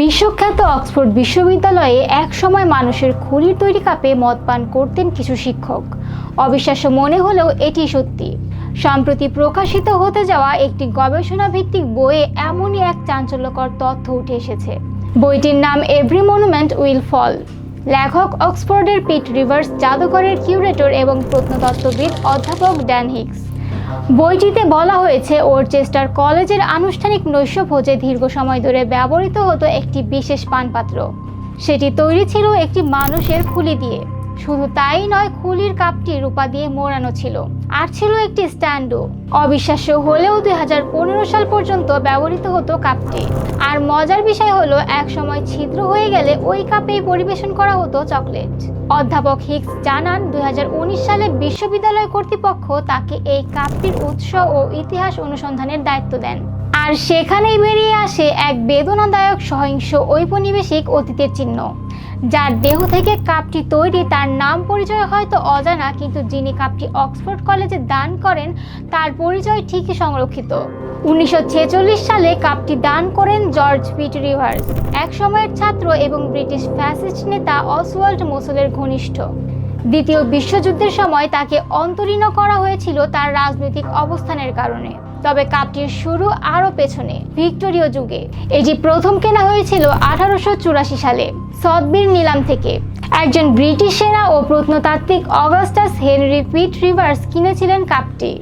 বিশ্বখ্যাত অক্সফোর্ড বিশ্ববিদ্যালয়ে একসময় মানুষের খুলির তৈরি কাপে মদ পান করতেন কিছু শিক্ষক। অবিশ্বাস্য মনে হলেও এটি সত্যি। সম্প্রতি প্রকাশিত হতে যাওয়া একটি গবেষণা ভিত্তিক বইয়ে এমনই এক চাঞ্চল্যকর তথ্য উঠে এসেছে। বইটির নাম এভরি মনুমেন্ট উইল ফল লেখক অক্সফোর্ডের পিট রিভার্স জাদুঘরের কিউরেটর এবং প্রত্নতত্ত্ববিদ অধ্যাপক ড্যান হিক্স বইটিতে বলা হয়েছে, ওরচেস্টার কলেজের আনুষ্ঠানিক নৈশভোজে দীর্ঘ সময় ধরে ব্যবহৃত হতো একটি বিশেষ পানপাত্র। সেটি তৈরি ছিল একটি মানুষের খুলি দিয়ে। শুধু তাই নয়, খুলির কাপটি রূপা দিয়ে মোড়ানো ছিল। আর ছিল একটি স্ট্যান্ডও। অবিশ্বাস্য হলেও দুই হাজার পনেরো সাল পর্যন্ত ব্যবহৃত হতো কাপটি। আর মজার বিষয় হলো এক সময় ছিদ্র হয়ে গেলে ওই কাপেই পরিবেশন করা হতো চকলেট। অধ্যাপক হিক্স জানান, দুই হাজার উনিশ সালে বিশ্ববিদ্যালয় কর্তৃপক্ষ তাকে এই কাপটির উৎস ও ইতিহাস অনুসন্ধানের দায়িত্ব দেন। আর সেখানেই বেরিয়ে আসে এক বেদনাদায়ক সহিংস ঔপনিবেশিক অতীতের চিহ্ন। যার দেহ থেকে কাপটি তৈরি, তার নাম পরিচয় হয়তো অজানা, কিন্তু যিনি কাপটি অক্সফোর্ড কলেজে দান করেন, তার পরিচয় ঠিকই সংরক্ষিত। উনিশশো ছেচল্লিশ সালে কাপটি দান করেন জর্জ পিট রিভার্স, এক সময়ের ছাত্র এবং ব্রিটিশ ফ্যাসিস্ট নেতা অসওয়াল্ড মোসলের ঘনিষ্ঠ। দ্বিতীয় বিশ্বযুদ্ধের সময় তাকে অন্তরীণ করা হয়েছিল তার রাজনৈতিক অবস্থানের কারণে। তবে কাপটির শুরু আরও পেছনে, ভিক্টোরীয় যুগে। এটি প্রথম কেনা হয়েছিল আঠারোশো চুরাশি সালে সদবির নিলাম থেকে। একজন ব্রিটিশ সেনা ও প্রত্নতাত্ত্বিক অগাস্টাস হেনরি পিট রিভার্স কিনেছিলেন কাপটি।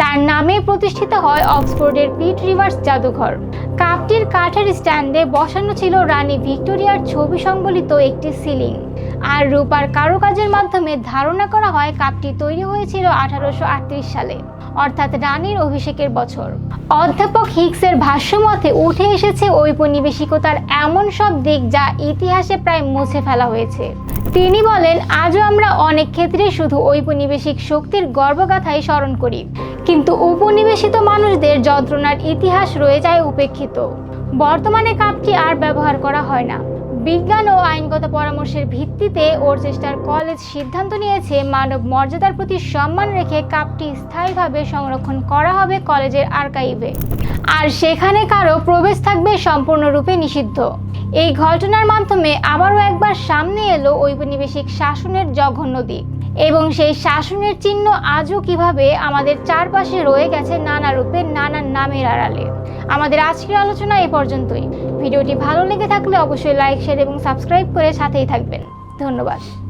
তার নামে প্রতিষ্ঠিত হয় অক্সফোর্ডের পিট রিভার্স জাদুঘর। কাপটির কাঠের স্ট্যান্ডে বসানো ছিল রানী ভিক্টোরিয়ার ছবি সংবলিত একটি সিলিং। আর রূপার কারুকাজের মাধ্যমে ধারণা করা হয় কাপটি তৈরি হয়েছিল আঠারোশো আটত্রিশ সালে, অর্থাৎ রানীর অভিষেকের বছর। অধ্যাপক হিক্সের ভাষ্যমতে উঠে এসেছে ঔপনিবেশিকতার এমন সব দিক যা ইতিহাসে প্রায় মুছে ফেলা হয়েছে। তিনি বলেন, আজও আমরা অনেক ক্ষেত্রে শুধু ঔপনিবেশিক শক্তির গর্বগাথাই স্মরণ করি। কিন্তু উপনিবেশিত মানুষদের যন্ত্রণার ইতিহাস রয়ে যায় উপেক্ষিত। বর্তমানে কাপটি আর ব্যবহার করা হয় না। বিজ্ঞান ও আইনগত পরামর্শের ভিত্তিতে ওরচেস্টার কলেজ সিদ্ধান্ত নিয়েছে, মানব মর্যাদার প্রতি সম্মান রেখে কাপটি স্থায়ীভাবে সংরক্ষণ করা হবে কলেজের আর্কাইভে। আর সেখানে কারও প্রবেশ থাকবে সম্পূর্ণরূপে নিষিদ্ধ। এই ঘটনার মাধ্যমে আবারও একবার সামনে এলো ঔপনিবেশিক শাসনের জঘন্য দিক। এবং সেই শাসনের চিহ্ন আজও কীভাবে আমাদের চারপাশে রয়ে গেছে নানা রূপে নানান নামের আড়ালে। আমাদের আজকের আলোচনা এ পর্যন্তই। ভিডিওটি ভালো লেগে থাকলে অবশ্যই লাইক, শেয়ার এবং সাবস্ক্রাইব করে সাথেই থাকবেন। ধন্যবাদ।